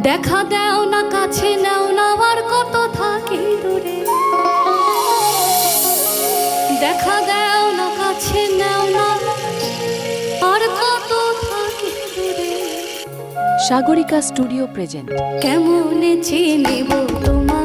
দেখা দেও না কাছে নেও না আমার কত থাকি দূরে। দেখা দেও না কাছে নেও না আর কত থাকি দূরে। Sagarika studio present. কেমন চিনিব তোমার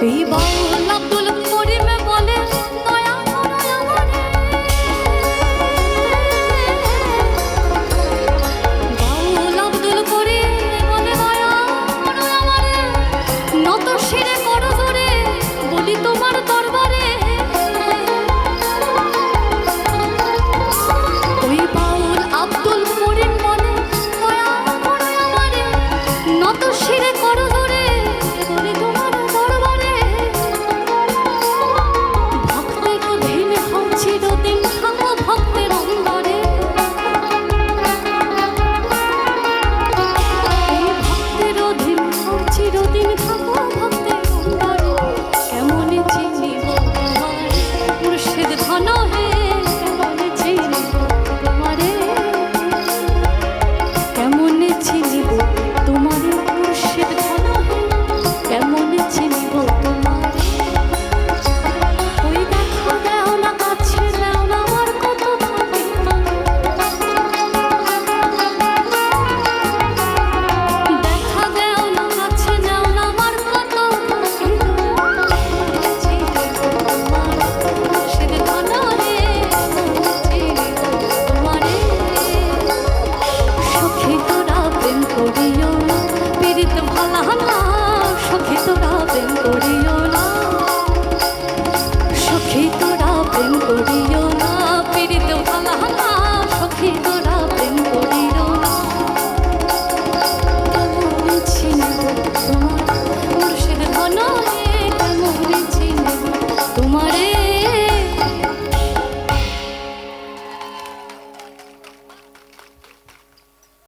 背包。Senhor.